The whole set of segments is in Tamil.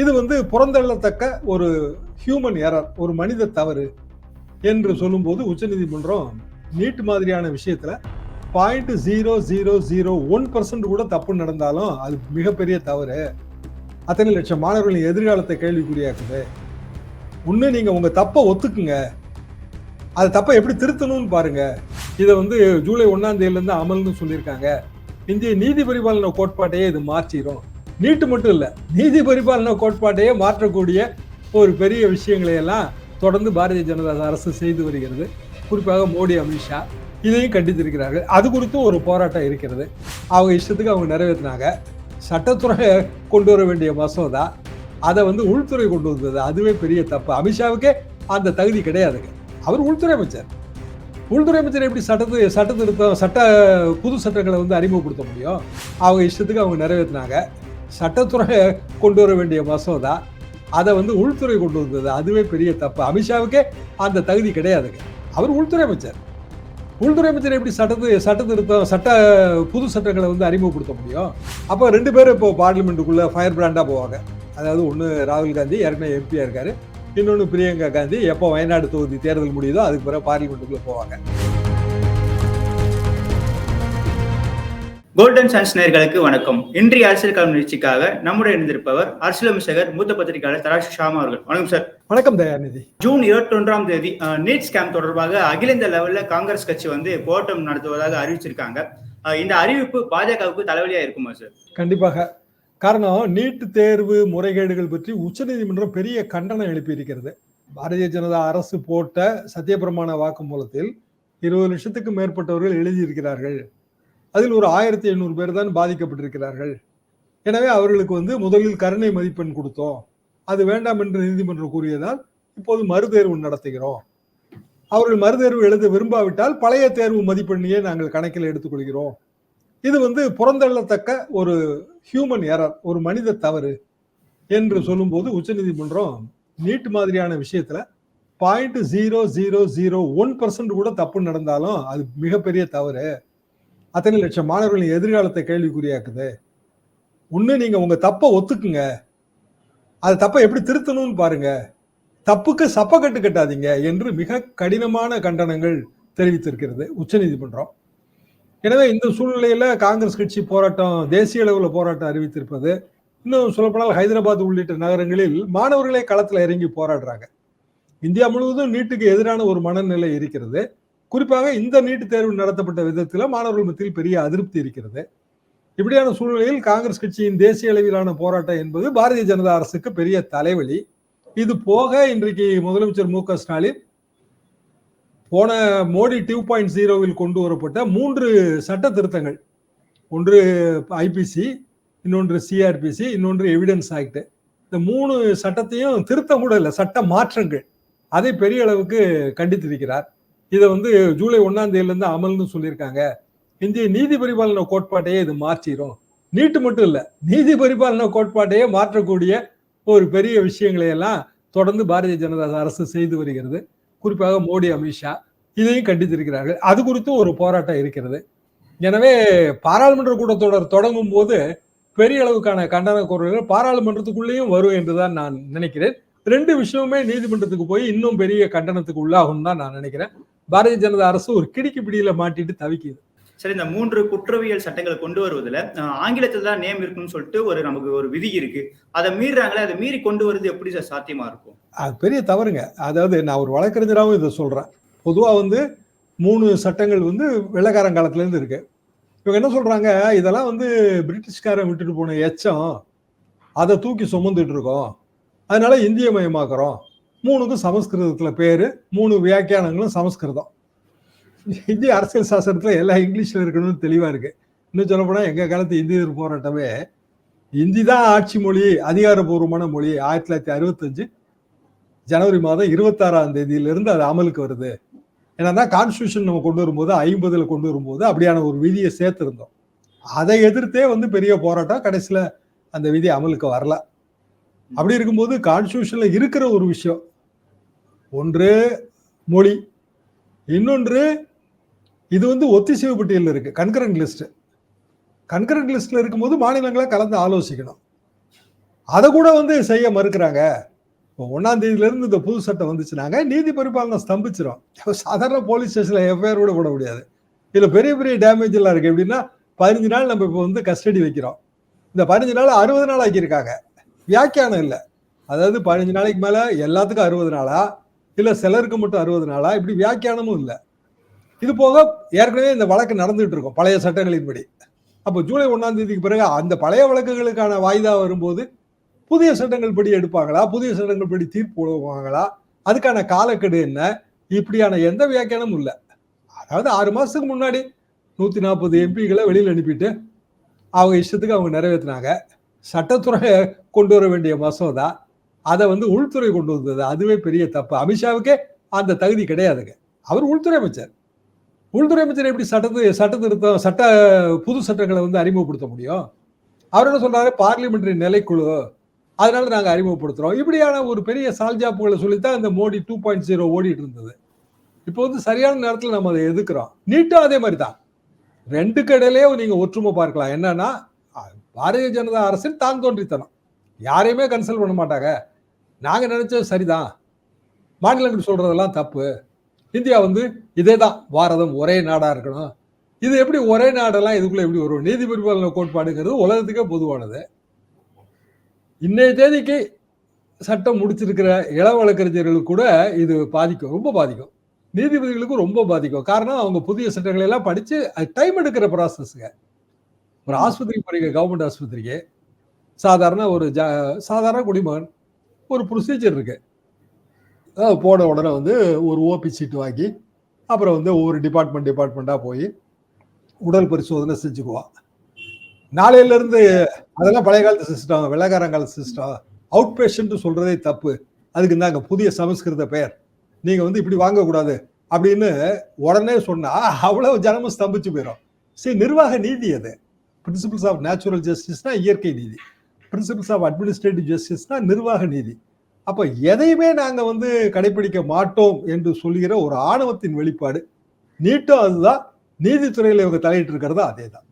இது வந்து புறந்தள்ளத்தக்க ஒரு ஹியூமன் எரர் ஒரு மனித தவறு என்று சொல்லும்போது உச்சநீதிமன்றம் நீட் மாதிரியான விஷயத்துல point zero zero zero one percent கூட தப்பு நடந்தாலும் அது மிகப்பெரிய தவறு. அத்தனை லட்சம் மாணவர்களின் எதிர்காலத்தை கேள்விக்குறியாக்குது. ஒன்று நீங்கள் உங்கள் தப்பை ஒத்துக்குங்க. அது தப்பை எப்படி திருத்தணும்னு பாருங்க. இதை வந்து ஜூலை ஒன்றாம் தேதியிலேருந்து அமல்னு சொல்லியிருக்காங்க. இந்திய நீதி பரிபாலன கோட்பாட்டையே இது மாற்றிடும் நீட்டு மட்டும் இல்லை நீதி பரிபாலன கோட்பாட்டையே மாற்றக்கூடிய ஒரு பெரிய விஷயங்களை எல்லாம் தொடர்ந்து பாரதிய ஜனதா அரசு செய்து வருகிறது. குறிப்பாக மோடி அமித்ஷா இதையும் கண்டித்திருக்கிறார்கள். அது குறித்தும் ஒரு போராட்டம் இருக்கிறது. அவங்க இஷ்டத்துக்கு அவங்க நிறைவேற்றினாங்க. சட்டத்துறை கொண்டு வர வேண்டிய மசோதா அதை வந்து உள்துறை கொண்டு வந்தது. அதுவே பெரிய தப்பு. அமித்ஷாவுக்கே அந்த தகுதி கிடையாதுங்க. அவர் உள்துறை அமைச்சர். உள்துறை அமைச்சர் எப்படி சட்டத்து சட்ட திருத்தம் சட்ட புது சட்டங்களை வந்து அறிமுகப்படுத்த முடியும்? அவங்க இஷ்டத்துக்கு அவங்க நிறைவேற்றினாங்க. சட்டத்துறை கொண்டு வர வேண்டிய மசோதா அதை வந்து உள்துறை கொண்டு வந்தது. அதுவே பெரிய தப்பு. அமித்ஷாவுக்கே அந்த தகுதி கிடையாதுங்க. அவர் உள்துறை அமைச்சர். உள்துறை அமைச்சர் எப்படி சட்டத்து சட்ட திருத்தம் சட்ட புது சட்டங்களை வந்து அறிமுகப்படுத்த முடியும்? அப்போ ரெண்டு பேரும் இப்போ பார்லிமெண்ட்டுக்குள்ளே ஃபயர் பிராண்டாக போவாங்க. அதாவது ஒன்று ராகுல் காந்தி ஏற்கனவே எம்பியாக இருக்கார். இன்னொன்று பிரியங்கா காந்தி. எப்போ வயநாடு தொகுதி தேர்தல் முடியுதோ அதுக்கு பிறகு பார்லிமெண்ட்டுக்குள்ளே போவாங்க. கோல்டன் சான்ஸ் நேயர்களுக்கு வணக்கம். இன்றைய அரசியல் களம் நிகழ்ச்சிக்காக நம்முடைய இணைந்திருப்பவர் அரசியல் விமர்சகர் மூத்த பத்திரிகையாளர் தராஷ் ஷாமா அவர்கள். வணக்கம் சார் வணக்கம் தயாநிதி ஜூன் இருபத்தி ஒன்றாம் தேதி நீட் ஸ்கேம் தொடர்பாக அகில இந்திய லெவல்ல காங்கிரஸ் கட்சி வந்து போராட்டம் நடத்துவதாக அறிவிச்சிருக்காங்க. இந்த அறிவிப்பு பாஜகவுக்கு தலைவலியா இருக்குமா சார் கண்டிப்பாக. காரணம் நீட் தேர்வு முறைகேடுகள் பற்றி உச்சநீதிமன்றம் பெரிய கண்டனம் எழுப்பியிருக்கிறது. பாரதிய ஜனதா அரசு போட்ட சத்தியப்பிரமாண வாக்குமூலத்தில் இருபது லட்சத்துக்கு மேற்பட்டவர்கள் எழுதியிருக்கிறார்கள். அதில் ஒரு ஆயிரத்தி எண்ணூறு பேர் தான் பாதிக்கப்பட்டிருக்கிறார்கள். எனவே அவர்களுக்கு வந்து முதலில் கருணை மதிப்பெண் கொடுத்தோம். அது வேண்டாம் என்று நீதிமன்றம் கூறியதால் இப்போது மறுதேர்வு நடத்துகிறோம். அவர்கள் மறுதேர்வு எழுத விரும்பாவிட்டால் பழைய தேர்வு மதிப்பெண்ணையே நாங்கள் கணக்கில் எடுத்துக்கொள்கிறோம். இது வந்து புறந்தள்ளத்தக்க ஒரு ஹியூமன் எரர் ஒரு மனித தவறு என்று சொல்லும்போது உச்சநீதிமன்றம் நீட் மாதிரியான விஷயத்துல point zero zero zero one percent கூட தப்பு நடந்தாலும் அது மிகப்பெரிய தவறு. அத்தனை லட்சம் மாணவர்களின் எதிர்காலத்தை கேள்விக்குறியாக்குது. ஒன்று நீங்கள் உங்கள் தப்பை ஒத்துக்குங்க. அது தப்பை எப்படி திருத்தணும்னு பாருங்க. தப்புக்கு சப்பக்கட்டு கட்டாதீங்க என்று மிக கடினமான கண்டனங்கள் தெரிவித்திருக்கிறது உச்சநீதிமன்றம். எனவே இந்த சூழ்நிலையில காங்கிரஸ் கட்சி போராட்டம் தேசிய அளவில் போராட்டம் அறிவித்திருப்பது இன்னும் சொல்லப்போனால் ஹைதராபாத் உள்ளிட்ட நகரங்களில் மாணவர்களே களத்தில் இறங்கி போராடுறாங்க. இந்தியா முழுவதும் நீட்டுக்கு எதிரான ஒரு மனநிலை இருக்கிறது. குறிப்பாக இந்த நீட் தேர்வு நடத்தப்பட்ட விதத்தில் மாணவர்கள் மத்தியில் பெரிய அதிருப்தி இருக்கிறது. இப்படியான சூழ்நிலையில் காங்கிரஸ் கட்சியின் தேசிய அளவிலான போராட்டம் என்பது பாரதிய ஜனதா அரசுக்கு பெரிய தலைவலி. இது போக இன்றைக்கு முதலமைச்சர் மு க ஸ்டாலின் போன மோடி டூ பாயிண்ட் ஜீரோவில் கொண்டு வரப்பட்ட மூன்று சட்ட திருத்தங்கள். ஒன்று ஐபிசி இன்னொன்று சிஆர்பிசி இன்னொன்று எவிடன்ஸ் ஆக்ட். இந்த மூணு சட்டத்தையும் திருத்தம் கூட இல்லை சட்ட மாற்றங்கள். அதை பெரிய அளவுக்கு கண்டித்திருக்கிறார். இதை வந்து ஜூலை ஒன்னாம் தேதியிலேருந்து அமல்னு சொல்லியிருக்காங்க. இந்திய நீதி பரிபாலன கோட்பாட்டையே இது மாற்றிடும் நீட்டு மட்டும் இல்லை நீதி பரிபாலன கோட்பாட்டையே மாற்றக்கூடிய ஒரு பெரிய விஷயங்களை எல்லாம் தொடர்ந்து பாரதிய ஜனதா அரசு செய்து வருகிறது. குறிப்பாக மோடி அமித்ஷா இதையும் கண்டித்திருக்கிறார்கள். அது குறித்தும் ஒரு போராட்டம் இருக்கிறது. எனவே பாராளுமன்ற கூட்டத்தொடர் தொடங்கும் போது பெரிய அளவுக்கான கண்டன குரல்கள் பாராளுமன்றத்துக்குள்ளேயும் வரும் என்றுதான் நான் நினைக்கிறேன். ரெண்டு விஷயமுமே நீதிமன்றத்துக்கு போய் இன்னும் பெரிய கண்டனத்துக்கு உள்ளாகும் தான் நான் நினைக்கிறேன். பாரதிய ஜனதா அரசு ஒரு கிடிக்கு பிடியில மாட்டிட்டு தவிக்குது. சரி இந்த மூன்று குற்றவியல் சட்டங்களை கொண்டு வருவதுல ஆங்கிலத்துல தான் நேம் இருக்குன்னு சொல்லிட்டு ஒரு நமக்கு ஒரு விதி இருக்கு. அதை மீறாங்களே அதை மீறி கொண்டு வருது எப்படி சார் சாத்தியமா இருக்கும்? அது பெரிய தவறுங்க. அதாவது நான் ஒரு வழக்கறிஞராகவும் இதை சொல்றேன். பொதுவா வந்து மூணு சட்டங்கள் வந்து வெள்ளக்காரங்காலத்துல இருந்து இருக்கு. இவங்க என்ன சொல்றாங்க? இதெல்லாம் வந்து பிரிட்டிஷ்காரன் விட்டுட்டு போன எச்சம். அதை தூக்கி சுமந்துட்டு இருக்கோம். அதனால இந்திய மயமாக்குறோம் மூணுக்கும் சமஸ்கிருதத்துல பேரு மூணு வியாக்கியானங்களும் சமஸ்கிருதம். இந்திய அரசியல் சாசனத்துல எல்லாம் இங்கிலீஷ்ல இருக்கணும்னு தெளிவா இருக்கு. இன்னும் சொல்லப்போனால் எங்கள் எங்க காலத்து இந்தி போராட்டமே இந்தி தான் ஆட்சி மொழி அதிகாரபூர்வமான மொழி. ஆயிரத்தி தொள்ளாயிரத்தி அறுபத்தஞ்சு ஜனவரி மாதம் இருபத்தாறாம் தேதியிலிருந்து அது அமலுக்கு வருது. ஏன்னா கான்ஸ்டியூஷன் நம்ம கொண்டு வரும்போது ஐம்பதுல கொண்டு வரும்போது அப்படியான ஒரு விதியை சேர்த்துருந்தோம். அதை எதிர்த்தே வந்து பெரிய போராட்டம் கடைசியில் அந்த விதி அமலுக்கு வரல. அப்படி இருக்கும்போது கான்ஸ்டியூஷனில் இருக்கிற ஒரு விஷயம். ஒன்று மொழி இன்னொன்று இது வந்து ஒத்திசைவு பட்டியலில் இருக்கு கன்கரண்ட் லிஸ்ட்டு கன்கரண்ட் லிஸ்ட்டில் இருக்கும்போது மாநிலங்களை கலந்து ஆலோசிக்கணும். அதை கூட வந்து செய்ய மறுக்கிறாங்க. இப்போ ஒன்றாம் தேதியிலேருந்து இந்த புது சட்டம் வந்துச்சுனாங்க நீதி பரிபாலனை ஸ்தம்பிச்சிடும் சாதாரண போலீஸ் ஸ்டேஷனில் எஃப்ஐஆர் கூட போட முடியாது. இதில் பெரிய பெரிய டேமேஜ் எல்லாம் இருக்குது எப்படின்னா பதினஞ்சு நாள் நம்ம இப்போ வந்து கஸ்டடி வைக்கிறோம். இந்த பதினஞ்சு நாள் அறுபது நாள் ஆக்கியிருக்காங்க. வியாக்கியானம் இல்லை. அதாவது பதினஞ்சு நாளைக்கு மேலே எல்லாத்துக்கும் அறுபது நாளா? இல்லை சிலருக்கு மட்டும் அறுபது நாளா? இப்படி வியாக்கியானமும் இல்லை. இது போக ஏற்கனவே இந்த வழக்கு நடந்துகிட்டு இருக்கும் பழைய சட்டங்களின்படி. அப்போ ஜூலை ஒன்றாம் தேதிக்கு பிறகு அந்த பழைய வழக்குகளுக்கான வாய்தா வரும்போது புதிய சட்டங்கள் படி எடுப்பாங்களா? புதிய சட்டங்கள் படி தீர்ப்பு போடுவாங்களா அதுக்கான காலக்கெடு என்ன? இப்படியான எந்த வியாக்கியானமும் இல்லை. அதாவது ஆறு மாதத்துக்கு முன்னாடி நூற்றி நாற்பது எம்பிகளை வெளியில் அனுப்பிட்டு அவங்க இஷ்டத்துக்கு அவங்க நிறைவேற்றினாங்க சட்டத்துறை கொண்டு வர வேண்டிய மசோதா அதை வந்து உள்துறை கொண்டு வந்தது. அதுவே பெரிய தப்பு. அமித்ஷாவுக்கே அந்த தகுதி கிடையாதுங்க. அவர் உள்துறை அமைச்சர். உள்துறை அமைச்சர் எப்படி சட்டத்து சட்ட திருத்தம் சட்ட புது சட்டங்களை வந்து அறிமுகப்படுத்த முடியும்? அவர் என்ன சொல்றாரு? பார்லிமெண்டரி நிலைக்குழு. அதனால நாங்கள் அறிமுகப்படுத்துறோம். இப்படியான ஒரு பெரிய சால்ஜாப்புகளை சொல்லித்தான் இந்த மோடி டூ பாயிண்ட் ஜீரோ ஓடிட்டு இருந்தது. இப்போ வந்து சரியான நேரத்தில் நம்ம அதை எதுக்குறோம் நீட்டும் அதே மாதிரி தான் ரெண்டு கடையிலேயே நீங்கள் ஒற்றுமை பார்க்கலாம். என்னன்னா பாரதிய ஜனதா அரசின் தான் தோன்றித்தனம் யாரையுமே கன்சல்ட் பண்ண மாட்டாங்க. நாங்கள் நினைச்சது சரிதான். மாநிலங்கள் சொல்றதெல்லாம் தப்பு. இந்தியா வந்து இதே தான் பாரதம் ஒரே நாடாக இருக்கணும். இது எப்படி ஒரே நாடெல்லாம் இதுக்குள்ள எப்படி வரும்? நீதி பரிபாலன கோட்பாடுங்கிறது உலகத்துக்கே பொதுவானது. இன்னைய தேதிக்கு சட்டம் முடிச்சிருக்கிற இள வழக்கறிஞர்களுக்கு கூட இது பாதிக்கும் ரொம்ப பாதிக்கும். நீதிபதிகளுக்கும் ரொம்ப பாதிக்கும். காரணம் அவங்க புதிய சட்டங்களை எல்லாம் படிச்சு டைம் எடுக்கிற ப்ராசஸ்ங்க ஒரு ஆஸ்பத்திரி போறீங்க கவர்மெண்ட் ஆஸ்பத்திரிக்கு. சாதாரண ஒரு ஜா சாதாரண குடிமகன். ஒரு ப்ரொசீஜர் இருக்கு. அதாவது போன உடனே வந்து ஒரு ஓபி சீட்டு வாங்கி அப்புறம் வந்து ஒவ்வொரு டிபார்ட்மெண்ட் டிபார்ட்மெண்ட்டாக போய் உடல் பரிசோதனை செஞ்சுக்குவான் நாளையில இருந்து அதெல்லாம் பழைய காலத்து சிஸ்டம் வெள்ளக்காரங்கால சிஸ்டம் அவுட் பேஷண்ட் சொல்றதே தப்பு. அதுக்கு தாங்க புதிய சமஸ்கிருத பெயர். நீங்க வந்து இப்படி வாங்கக்கூடாது. அப்படின்னு உடனே சொன்னா அவ்வளவு ஜனமும் ஸ்தம்பிச்சு போயிடும் சரி நிர்வாக நீதி அது. பிரின்சிபிள்ஸ் ஆஃப் நேச்சுரல் ஜஸ்டிஸ்னா இயற்கை நீதி. பிரின்சிபிள்ஸ் ஆஃப் அட்மினிஸ்ட்ரேட்டிவ் ஜஸ்டிஸ்னா நிர்வாக நீதி. அப்ப எதையுமே நாங்க வந்து கடைபிடிக்க மாட்டோம் என்று சொல்லுகிற ஒரு ஆணவத்தின் வெளிப்பாடு. நீட்டும் அதுதான். நீதித்துறையில இவங்க தலையிட்டு இருக்கிறது அதே தான்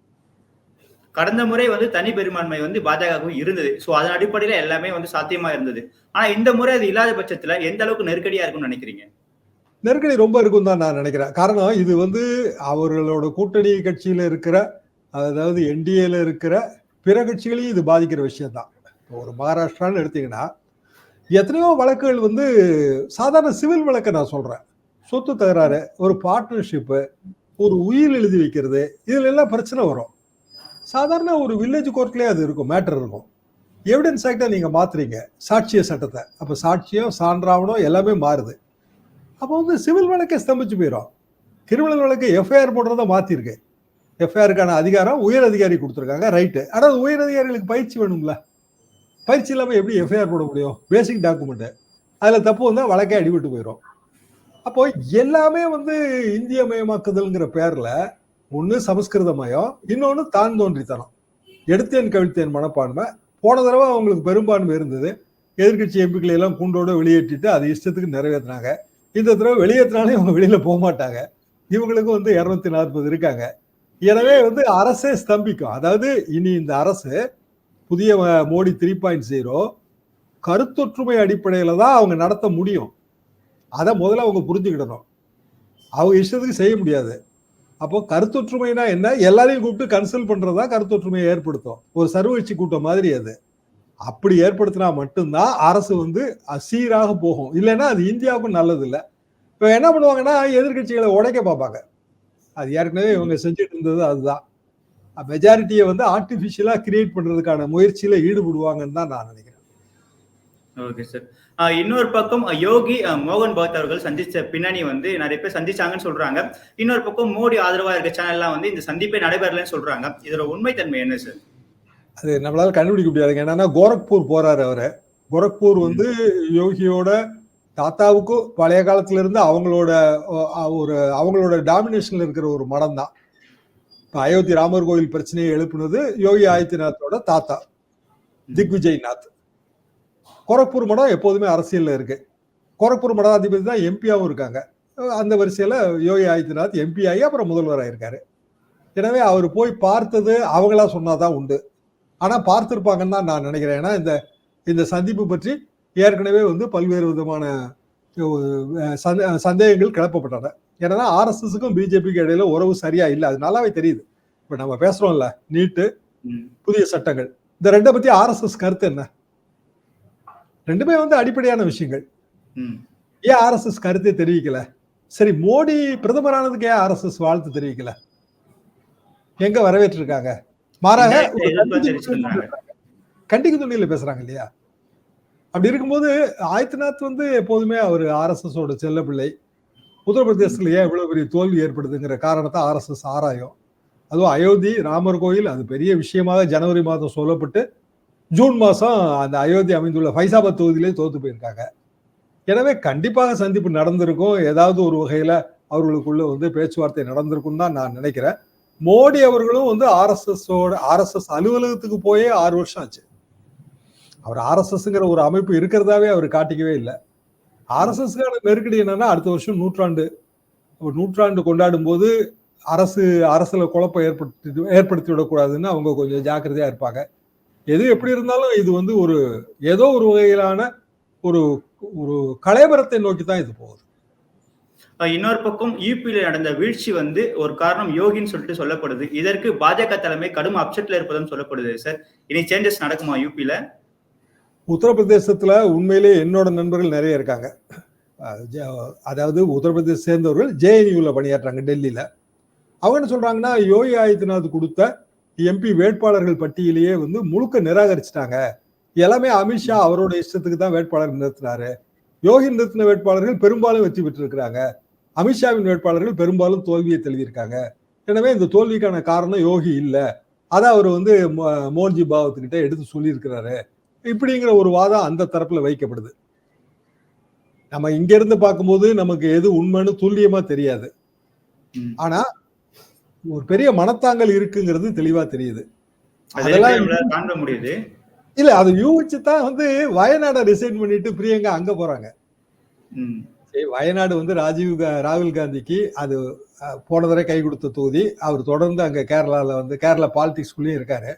கடந்த முறை வந்து தனி பெரும்பான்மை வந்து பாஜகவுக்கு இருந்தது. சோ அதன் அடிப்படையில எல்லாமே வந்து சாத்தியமா இருந்தது. ஆனா இந்த முறை அது இல்லாத பட்சத்துல எந்த அளவுக்கு நெருக்கடியா இருக்கும்னு நினைக்கிறீங்க? நெருக்கடி ரொம்ப இருக்கும் தான் நான் நினைக்கிறேன். காரணம் இது வந்து அவர்களோட கூட்டணி கட்சியில இருக்கிற அதாவது என்டிஏல இருக்கிற பிற கட்சிகளையும் இது பாதிக்கிற விஷயம் தான் ஒரு மகாராஷ்டிரான்னு எடுத்தீங்கன்னா எத்தனையோ வழக்குகள் வந்து சாதாரண சிவில் வழக்கை நான் சொல்றேன். சொத்து தகராறு ஒரு பார்ட்னர்ஷிப்பு ஒரு உயிர் எழுதி வைக்கிறது இதுல எல்லாம் பிரச்சனை வரும். சாதாரண ஒரு வில்லேஜ் கோர்ட்லேயே அது இருக்கும் மேட்டர் இருக்கும். எவிடன்ஸ் ஆக்டை நீங்க மாத்துறீங்க சாட்சிய சட்டத்தை. அப்ப சாட்சியம் சான்றாவணம் எல்லாமே மாறுது. அப்போ வந்து சிவில் வழக்கை ஸ்தம்பிச்சு போயிடும் கிரிமினல் வழக்கு எஃப்ஐஆர் போடுறத மாத்திருக்கு. எஃப்ஐஆருக்கான அதிகாரம் உயர் அதிகாரி கொடுத்துருக்காங்க ரைட்டு ஆனால் உயர் அதிகாரிகளுக்கு பயிற்சி வேணும்ல? பயிற்சி இல்லாமல் எப்படி எஃப்ஐஆர் போட முடியும்? பேசிக் டாக்குமெண்ட்டு அதில் தப்பு வந்தால் வழக்கே அடிபட்டு போயிடும் அப்போ எல்லாமே வந்து இந்திய மயமாக்குதல்ங்கிற பேரில் ஒன்று சமஸ்கிருத மயம் இன்னொன்று தான் தோன்றித்தனம். எடுத்தேன் கவிழ்த்தேன் மனப்பான்மை. போன தடவை அவங்களுக்கு பெரும்பான்மை இருந்தது. எதிர்கட்சி எம்பிக்களை எல்லாம் கூண்டோட வெளியேற்றிட்டு அது இஷ்டத்துக்கு நிறைவேற்றினாங்க இந்த தடவை வெளியேற்றினாலே அவங்க வெளியில் போக மாட்டாங்க. இவங்களுக்கும் வந்து இரநூத்தி நாற்பது இருக்காங்க. எனவே வந்து அரசே ஸ்தம்பிக்கும். அதாவது இனி இந்த அரசு புதிய மோடி த்ரீ பாயிண்ட் ஜீரோ கருத்தொற்றுமை அடிப்படையில் தான் அவங்க நடத்த முடியும். அதை முதல்ல அவங்க புரிஞ்சுக்கிடணும். அவங்க இஷ்டத்துக்கு செய்ய முடியாது. அப்போ கருத்தொற்றுமைனா என்ன? எல்லாரையும் கூப்பிட்டு கன்சல்ட் தான் கருத்தொற்றுமையை ஏற்படுத்தும். ஒரு சர்வகட்சி கூட்டம் மாதிரி அது. அப்படி ஏற்படுத்தினா மட்டும்தான் அரசு வந்து சீராக போகும். இல்லைன்னா அது இந்தியாவுக்கும் நல்லது இல்லை இப்போ என்ன பண்ணுவாங்கன்னா எதிர்கட்சிகளை உடைக்க பார்ப்பாங்க. அது ஏற்கனவே இவங்க செஞ்சுட்டு இருந்தது அதுதான். மெஜாரிட்டியை வந்து ஆர்டிபிஷியலா கிரியேட் பண்றதுக்கான முயற்சியில ஈடுபடுவாங்கன்னு தான் நான் நினைக்கிறேன். ஓகே சார் இன்னொரு பக்கம் யோகி மோகன் பகத் அவர்கள் சந்திச்ச பின்னணி வந்து நிறைய பேர் சந்திச்சாங்கன்னு சொல்றாங்க. இன்னொரு பக்கம் மோடி ஆதரவா இருக்க சேனல்லாம் வந்து இந்த சந்திப்பே நடைபெறலன்னு சொல்றாங்க. இதோட உண்மைத்தன்மை என்ன சார் அது நம்மளால கண்டுபிடிக்க முடியாதுங்க. என்னன்னா கோரக்பூர் போறாரு அவரு. கோரக்பூர் வந்து யோகியோட தாத்தாவுக்கும் பழைய காலத்துல இருந்து அவங்களோட ஒரு அவங்களோட டாமினேஷன்ல இருக்கிற ஒரு மடம் தான் இப்போ அயோத்தி ராமர் கோவில் பிரச்சனையை எழுப்புனது யோகி ஆதித்யநாத்தோட தாத்தா திக்விஜய் நாத் கோரக்பூர் மடம் எப்போதுமே அரசியல்ல இருக்கு. கோரக்பூர் மடாதிபதி தான் எம்பியாவும் இருக்காங்க. அந்த வரிசையில யோகி ஆதித்யநாத் எம்பி ஆகி அப்புறம் முதல்வர் ஆயிருக்காரு. எனவே அவர் போய் பார்த்தது அவங்களா சொன்னாதான் உண்டு. ஆனா பார்த்திருப்பாங்கன்னு தான் நான் நினைக்கிறேன். ஏன்னா இந்த இந்த சந்திப்பு பற்றி ஏற்கனவே வந்து பல்வேறு விதமான சந்தேகங்கள் கிளப்பப்பட்டன. ஏன்னா ஆர்எஸ்எஸ்க்கும் பிஜேபிக்கு இடையில உறவு சரியா இல்லை. அது நல்லாவே தெரியுது. இப்ப நம்ம பேசுறோம்ல நீட்டு புதிய சட்டங்கள். இந்த ரெண்டை பத்தி ஆர்எஸ்எஸ் கருத்து என்ன? ரெண்டுமே வந்து அடிப்படையான விஷயங்கள். ஏன் ஆர்எஸ்எஸ் கருத்தை தெரிவிக்கல? சரி மோடி பிரதமரானதுக்கு ஏன் ஆர்எஸ்எஸ் வாழ்த்து தெரிவிக்கல? எங்க வரவேற்றிருக்காங்க? மாறாக. கண்டிக்கும் துணியில பேசுறாங்க இல்லையா? அப்படி இருக்கும்போது ஆதித்யநாத் வந்து எப்போதுமே அவர் ஆர்எஸ்எஸோட செல்ல பிள்ளை. உத்தரப்பிரதேசத்துல ஏன் இவ்வளோ பெரிய தோல்வி ஏற்படுதுங்கிற காரணத்தை ஆர்எஸ்எஸ் ஆராயும். அதுவும் அயோத்தி ராமர் கோயில் அது பெரிய விஷயமாக ஜனவரி மாதம் சொல்லப்பட்டு ஜூன் மாதம் அந்த அயோத்தி அமைந்துள்ள ஃபைசாபாத் தொகுதியிலே தோத்து போயிருக்காங்க. எனவே கண்டிப்பாக சந்திப்பு நடந்திருக்கும். ஏதாவது ஒரு வகையில் அவர்களுக்குள்ள வந்து பேச்சுவார்த்தை நடந்திருக்கும் தான் நான் நினைக்கிறேன். மோடி அவர்களும் வந்து ஆர்எஸ்எஸோட ஆர்எஸ்எஸ் அலுவலகத்துக்கு போயே ஆறு வருஷம் ஆச்சு. அவர் ஆர்எஸ்எஸ்ங்கிற ஒரு அமைப்பு இருக்கிறதாவே அவர் காட்டிக்கவே இல்லை. ஆர்எஸ்எஸ்க்கான நெருக்கடி என்னன்னா அடுத்த வருஷம் நூற்றாண்டு ஒரு நூற்றாண்டு கொண்டாடும் போது அரசு அரசில் குழப்பம் ஏற்படுத்தி ஏற்படுத்தி விடக்கூடாதுன்னு அவங்க கொஞ்சம் ஜாக்கிரதையாக இருப்பாங்க. எது எப்படி இருந்தாலும் இது வந்து ஒரு ஏதோ ஒரு வகையிலான ஒரு ஒரு கலைபரத்தை நோக்கி தான் இது போகுது. இன்னொரு பக்கம் யூபியில் நடந்த வீழ்ச்சி வந்து ஒரு காரணம் யோகின்னு சொல்லிட்டு சொல்லப்படுது. இதற்கு பாஜக தலைமை கடும் அப்செட்ல இருப்பதும் சொல்லப்படுது சார். இனி சேஞ்சஸ் நடக்குமா யூபியில உத்தரப்பிரதேசத்தில் உண்மையிலே என்னோட நண்பர்கள் நிறைய இருக்காங்க. அதாவது உத்தரப்பிரதேச சேர்ந்தவர்கள் ஜேஎன்யூவில் பணியாற்றாங்க டெல்லியில். அவங்க என்ன சொல்கிறாங்கன்னா யோகி ஆதித்யநாத் கொடுத்த எம்பி வேட்பாளர்கள் பட்டியலையே வந்து முழுக்க நிராகரிச்சிட்டாங்க. எல்லாமே அமித்ஷா அவரோட இஷ்டத்துக்கு தான் வேட்பாளர் நிறுத்தினாரு. யோகி நிறுத்தின வேட்பாளர்கள் பெரும்பாலும் வெற்றி பெற்றிருக்கிறாங்க. அமித்ஷாவின் வேட்பாளர்கள் பெரும்பாலும் தோல்வியை தெளிவிருக்காங்க எனவே இந்த தோல்விக்கான காரணம் யோகி இல்லை. அதை அவர் வந்து மோ- மோகன்ஜி பாவத்துக்கிட்ட எடுத்து சொல்லியிருக்கிறாரு. இப்படிங்கிற ஒரு வாதம் அந்த தரப்புல வைக்கப்படுது. நம்ம இங்க இருந்து பார்க்கும்போது நமக்கு எது உண்மைன்னு துல்லியமா தெரியாது. ஆனா ஒரு பெரிய மனத்தாங்கல் இருக்குங்கிறது தெளிவா தெரியுது. அதெல்லாம் முடியுது. இல்ல அதை யூகிச்சு தான் வந்து வயநாடை ரிசைன் பண்ணிட்டு பிரியங்கா அங்க போறாங்க. வயநாடு வந்து ராஜீவ் ராகுல் காந்திக்கு அது போன தடவை கை கொடுத்த தொகுதி. அவர் தொடர்ந்து அங்க கேரளால வந்து கேரளா பாலிடிக்ஸ்குள்ளேயும் இருக்காரு.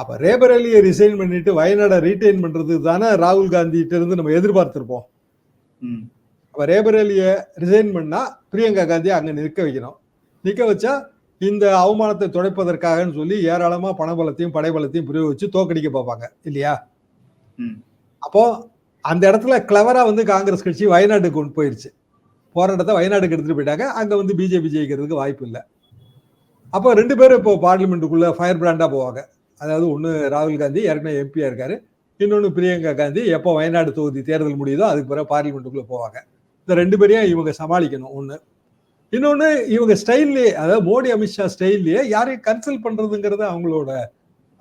அப்ப ரேபரேலியை ரிசைன் பண்ணிட்டு வயநாடை ரீட்டைன் பண்றது தானே ராகுல் காந்திகிட்ட இருந்து நம்ம எதிர்பார்த்திருப்போம். ம், அப்ப ரேபரேலியை ரிசைன் பண்ணா பிரியங்கா காந்தியை அங்க நிற்க வைக்கணும். நிற்க வச்சா இந்த அவமானத்தை துடைப்பதற்காகன்னு சொல்லி ஏராளமா பணபலத்தையும் படைபலத்தையும் பிரயோகிச்சு தோக்கடிக்க பார்ப்பாங்க. இல்லையா? ம். அப்போ அந்த இடத்துல கிளவரா வந்து காங்கிரஸ் கட்சி வயநாட்டுக்கு கொண்டு போயிருச்சு. போராட்டத்தை வயநாட்டுக்கு எடுத்துட்டு போயிட்டாங்க. அங்க வந்து பிஜேபி ஜெயிக்கிறதுக்கு வாய்ப்பு இல்லை. அப்போ ரெண்டு பேரும் இப்போ பார்லிமெண்ட்டுக்குள்ள ஃபயர் பிராண்டா போவாங்க. அதாவது ஒன்று ராகுல் காந்தி ஏற்கனவே எம்பியா இருக்காரு. இன்னொன்று பிரியங்கா காந்தி எப்போ வயநாடு தொகுதி தேர்தல் முடியுதோ அதுக்கு பிறகு பார்லிமெண்ட்டுக்குள்ளே போவாங்க. இந்த ரெண்டு பேரையும் இவங்க சமாளிக்கணும் ஒன்று இன்னொன்று இவங்க ஸ்டைல்லையே அதாவது மோடி அமித்ஷா ஸ்டைல்லையே யாரையும் கன்சல்ட் பண்ணுறதுங்கிறது அவங்களோட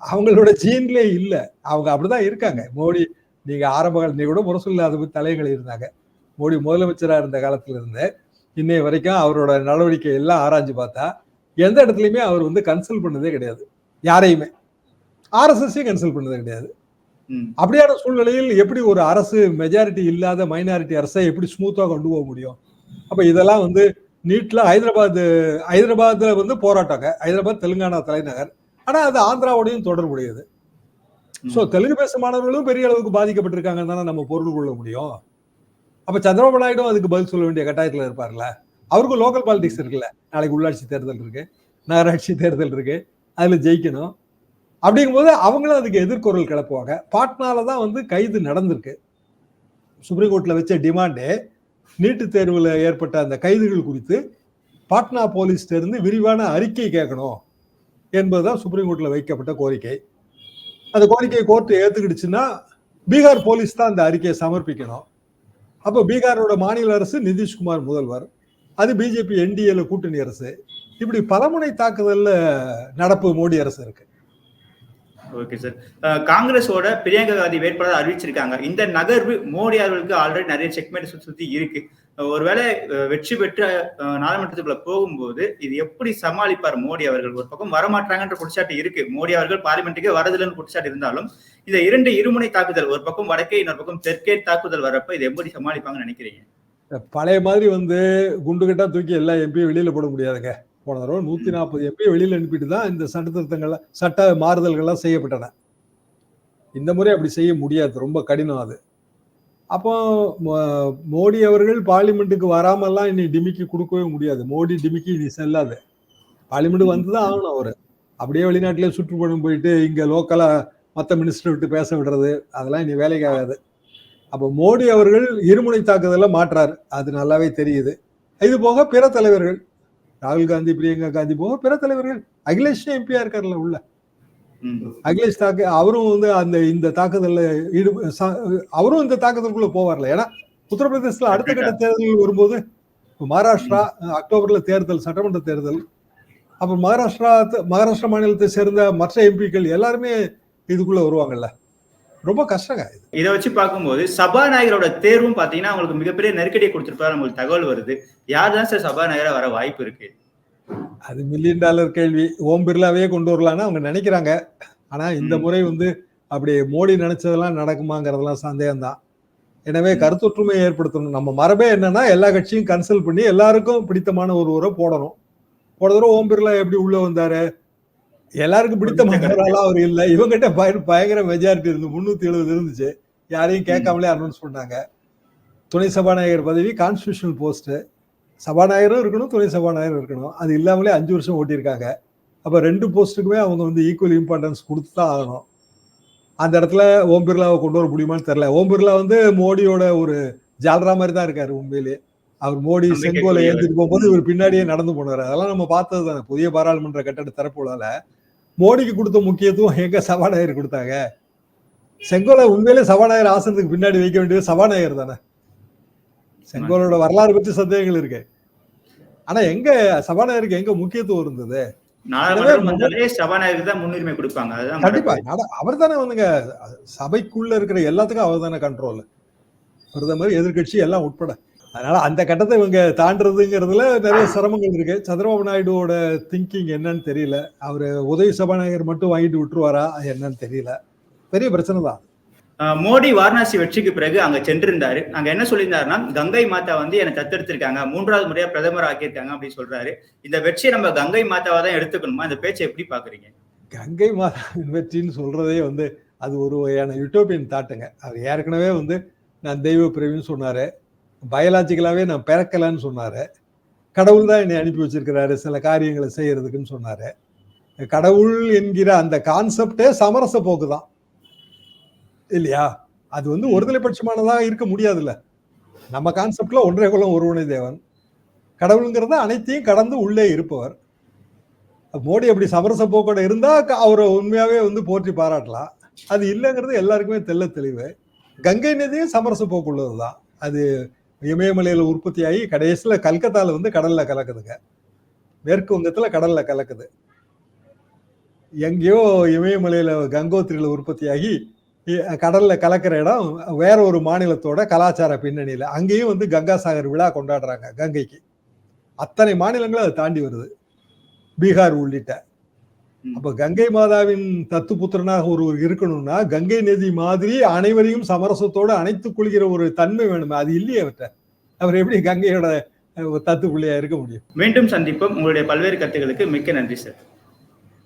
அவங்களோட ஜீன்லேயே இல்லை. அவங்க அப்படிதான் இருக்காங்க. மோடி நீங்கள் ஆரம்ப கால நீ கூட முரசொல்ல அதை தலைகள் இருந்தாங்க. மோடி முதலமைச்சராக இருந்த காலத்துல இருந்து இன்னைய வரைக்கும் அவரோட நடவடிக்கை எல்லாம் ஆராய்ஞ்சு பார்த்தா எந்த இடத்துலையுமே அவர் வந்து கன்சல்ட் பண்ணதே கிடையாது. யாரையுமே. ஆர்எஸ்எஸ்ஸையும் கன்சல்ட் பண்ணதே கிடையாது. அப்படியான சூழ்நிலையில் எப்படி ஒரு அரசு மெஜாரிட்டி இல்லாத மைனாரிட்டி அரசை எப்படி ஸ்மூத்தா கொண்டு போக முடியும்? அப்ப இதெல்லாம் வந்து நீட்ல ஹைதராபாத் ஹைதராபாத்ல வந்து போராட்டங்க. ஹைதராபாத் தெலுங்கானா தலைநகர். ஆனா அது ஆந்திராவோடையும் தொடர்புடையது. சோ தெலுங்கு பேசும் மாணவர்களும் பெரிய அளவுக்கு பாதிக்கப்பட்டிருக்காங்கன்னு தானே நம்ம பொருள் கொள்ள முடியும். அப்ப சந்திரபாபு நாயுடும் அதுக்கு பதில் சொல்ல வேண்டிய கட்டாயத்துல இருப்பார்ல? அவருக்கும் லோக்கல் பாலிடிக்ஸ் இருக்குல்ல. நாளைக்கு உள்ளாட்சி தேர்தல் இருக்கு. நகராட்சி தேர்தல் இருக்கு. அதுல ஜெயிக்கணும். அப்படிங்கும்போது அவங்களும் அதுக்கு எதிர்குரல் கிளப்புவாங்க. பாட்னால தான் வந்து கைது நடந்திருக்கு. சுப்ரீம் கோர்ட்டில் வச்ச டிமாண்டே நீட்டு தேர்வில் ஏற்பட்ட அந்த கைதுகள் குறித்து பாட்னா போலீஸ்டேருந்து விரிவான அறிக்கை கேட்கணும் என்பதுதான் சுப்ரீம் கோர்ட்டில் வைக்கப்பட்ட கோரிக்கை. அந்த கோரிக்கையை கோர்ட்டு ஏற்றுக்கிடுச்சுன்னா பீகார் போலீஸ் தான் அந்த அறிக்கையை சமர்ப்பிக்கணும். அப்போ பீகாரோட மாநில அரசு நிதிஷ்குமார் முதல்வர் அது பிஜேபி என்டிஏல கூட்டணி அரசு. இப்படி பலமுனை தாக்குதலில் நடப்பு மோடி அரசு இருக்கு. ஓகே சார் uh, காங்கிரஸோட பிரியங்கா காந்தி வேட்பாளர் அறிவிச்சிருக்காங்க. இந்த நகர்வு மோடி அவர்களுக்கு ஆல்ரெடி நிறைய செக்மேட் சுற்றி சுற்றி இருக்கு. Uh, ஒருவேளை uh, வெற்றி பெற்று நாடாளுமன்றத்துக்குள்ள போகும்போது இது எப்படி சமாளிப்பார் மோடி அவர்கள்? ஒரு பக்கம் வரமாட்டாங்கன்ற குற்றச்சாட்டு இருக்கு. மோடி அவர்கள் பார்லிமெண்ட்டுக்கு வரதில்லைன்னு குற்றச்சாட்டு இருந்தாலும் இந்த இரண்டு இருமுனை தாக்குதல் ஒரு பக்கம் வடக்கே இன்னொரு பக்கம் தெற்கே தாக்குதல் வரப்ப இது எப்படி சமாளிப்பாங்கன்னு நினைக்கிறீங்க? பழைய மாதிரி வந்து குண்டு கட்டா தூக்கி எல்லா எம்பியும் வெளியில போட முடியாதுங்க. போன தடவை நூத்தி நாற்பது எம்பி வெளியில் அனுப்பிட்டு தான் இந்த சட்ட திருத்தங்கள் சட்ட மாறுதல்கள்லாம் செய்யப்பட்டன. இந்த முறை அப்படி செய்ய முடியாது. ரொம்ப கடினம் அது. அப்போ மோடி அவர்கள் பார்லிமெண்ட்டுக்கு வராமல்லாம் இனி டிமிக்கி கொடுக்கவே முடியாது. மோடி டிமிக்கி இனி செல்லாது. பார்லிமெண்ட் வந்து தான் ஆகணும் அவர். அப்படியே வெளிநாட்டிலே சுற்றுப்பயணம் போயிட்டு இங்கே லோக்கலாக மற்ற மினிஸ்டர் விட்டு பேச விடுறது அதெல்லாம் இனி வேலைக்கு ஆகாது. அப்போ மோடி அவர்கள் இருமுனை தாக்குதலில் மாற்றார். அது நல்லாவே தெரியுது. இது போக பிற தலைவர்கள் ராகுல் காந்தி பிரியங்கா காந்தி போக பிற தலைவர்கள் அகிலேஷ் எம்பியா இருக்கார்ல உள்ள. அகிலேஷ் தாக்கு அவரும் வந்து அந்த இந்த தாக்குதல்ல ஈடு அவரும் இந்த தாக்குதலுக்குள்ள போவார்ல. ஏன்னா உத்தரப்பிரதேசத்துல அடுத்த கட்ட தேர்தல் வரும்போது மகாராஷ்டிரா அக்டோபர்ல தேர்தல் சட்டமன்ற தேர்தல் அப்ப மகாராஷ்டிரா மகாராஷ்டிரா மாநிலத்தை சேர்ந்த மற்ற எம்பிக்கள் எல்லாருமே இதுக்குள்ள வருவாங்கல்ல. ரொம்ப கஷ்டங்க இது. இதை வச்சு பார்க்கும்போது சபாநாயகரோட தேர்வும் பாத்தீங்கன்னா அவங்களுக்கு மிகப்பெரிய நெருக்கடியை கொடுத்திருப்பாரு. நம்மளுக்கு தகவல் வருது. யார் தான் சார் சபாநாயகரா வர வாய்ப்பு இருக்கு? அது மில்லியன் டாலர் கேள்வி. ஓம் பிர்லாவே கொண்டு வரலாம்னு அவங்க நினைக்கிறாங்க. ஆனா இந்த. முறை வந்து அப்படி மோடி நினைச்சதெல்லாம் நடக்குமாங்கிறதெல்லாம் சந்தேகம்தான். எனவே ம். கருத்தொற்றுமை ஏற்படுத்தணும். நம்ம மரபே என்னன்னா எல்லா கட்சியும் கன்சல்ட் பண்ணி எல்லாருக்கும் பிடித்தமான ஒருவரை போடணும். போன தடவை ஓம் பிர்லா எப்படி உள்ள வந்தாரு? எல்லாருக்கும் பிடித்தமான ஒரு ஆளா அவர் இல்ல. இவங்கிட்ட பய- பயங்கர மெஜாரிட்டி இருந்து முன்னூத்தி எழுபது இருந்துச்சு. யாரையும் கேட்காமலே அனௌன்ஸ் பண்ணாங்க துணை சபாநாயகர் பதவி கான்ஸ்டியூஷனல் போஸ்ட் சபாநாயகரும் இருக்கணும் துணை சபாநாயகரும் இருக்கணும். அது இல்லாமலே அஞ்சு வருஷம் ஓட்டியிருக்காங்க. அப்ப ரெண்டு போஸ்ட்டுக்குமே அவங்க வந்து ஈக்குவல் இம்பார்ட்டன்ஸ் கொடுத்து தான் ஆகணும். அந்த இடத்துல ஓம் பிர்லாவை கொண்டு வர முடியுமான்னு தெரியல. ஓம் பிர்லா வந்து மோடியோட ஒரு ஜால்ரா மாதிரி தான் இருக்காரு உண்மையிலேயே அவர் மோடி செங்கோலை. ஏந்திட்டு போகும்போது இவர் பின்னாடியே நடந்து போனாரு. அதெல்லாம் நம்ம பார்த்தது தானே புதிய பாராளுமன்ற கட்டட திறப்புலால மோடிக்கு கொடுத்த முக்கியத்துவம் எங்க சபாநாயகர் கொடுத்தாங்க? செங்கோலை உண்மையிலே சபாநாயகர் ஆசனத்துக்கு பின்னாடி வைக்க வேண்டியது சபாநாயகர் தானே? செங்கோலோட வரலாறு பற்றி சந்தேகங்கள் இருக்கு. ஆனா எங்க சபாநாயகருக்கு எங்க முக்கியத்துவம் இருந்தது? முன்னுரிமை கொடுப்பாங்க. கண்டிப்பா. அவர் தானே வந்துங்க சபைக்குள்ள இருக்கிற எல்லாத்துக்கும் அவர் தானே கண்ட்ரோல் பிரதமர் எதிர்க்கட்சி எல்லாம் உட்பட. அதனால அந்த கட்டத்தை இவங்க தாண்டறதுங்கிறதுல நிறைய சிரமங்கள் இருக்கு. சந்திரபாபு நாயுடுவோட திங்கிங் என்னன்னு தெரியல. அவர் உதவி சபாநாயகர் மட்டும் வாங்கிட்டு விட்டுருவாரா? என்னன்னு தெரியல. பெரிய பிரச்சனை தான். மோடி வாரணாசி வெற்றிக்கு பிறகு அங்க சென்றிருந்தாரு. அங்க என்ன சொல்லியிருந்தாருன்னா கங்கை மாதா வந்து என்னை தத்தெடுத்திருக்காங்க. மூன்றாவது முறையா பிரதமர் ஆக்கியிருக்காங்க அப்படின்னு சொல்றாரு. இந்த வெற்றியை நம்ம கங்கை மாதாவா தான் எடுத்துக்கணுமா? இந்த பேச்சை எப்படி பாக்குறீங்க கங்கை மாதாவின் வெற்றின்னு சொல்றதே வந்து அது ஒரு வகையான யூட்டோப்பியன் தாட்டுங்க அவர் ஏற்கனவே வந்து நான் தெய்வ பிரிவுன்னு சொன்னாரு. பயாலாஜிக்கலாவே நான் பிறக்கலன்னு சொன்னாரு. கடவுள் தான் என்னை அனுப்பி வச்சிருக்கிறாரு சில காரியங்களை செய்யறதுக்குன்னு சொன்னாரு. கடவுள் என்கிற அந்த கான்செப்டே சமரச போக்கு தான். இல்லையா? அது வந்து ஒருதலைபட்சமானதா இருக்க முடியாதுல்ல. நம்ம கான்செப்ட்ல ஒன்றே குலம் ஒருவனை தேவன். கடவுளுங்கிறது அனைத்தையும் கடந்து உள்ளே இருப்பவர். மோடி அப்படி சமரச போக்கோட இருந்தா க- அவரை உண்மையாவே வந்து போற்றி பாராட்டலாம். அது இல்லைங்கிறது எல்லாருக்குமே தெள்ள தெளிவு. கங்கை நதியும் சமரச போக்குள்ளதுதான். அது இமயமலையில உற்பத்தியாகி கடைசியில் கல்கத்தாவில் வந்து கடலில் கலக்குதுங்க. மேற்கு வங்கத்தில் கடலில் கலக்குது. எங்கேயோ இமயமலையில் கங்கோத்திரியில் உற்பத்தியாகி கடலில் கலக்கிற இடம் வேற ஒரு மாநிலத்தோட கலாச்சார பின்னணியில். அங்கேயும் வந்து கங்காசாகர் விழா கொண்டாடுறாங்க கங்கைக்கு. அத்தனை மாநிலங்களும் அதை தாண்டி வருது. பீகார் உள்ளிட்ட. அப்ப கங்கை மாதாவின் தத்து புத்திரனாக ஒருவர் இருக்கணும்னா கங்கை நதி மாதிரி அனைவரையும் சமரசத்தோடு அணைத்துக் கொள்கிற ஒரு தன்மை வேணுமே. அது இல்லையே அவர்கிட்ட. அவர் எப்படி கங்கையோட தத்து பிள்ளையா இருக்க முடியும்? மீண்டும் சந்திப்போம். உங்களுடைய பல்வேறு கருத்துக்களுக்கு மிக்க நன்றி சார்.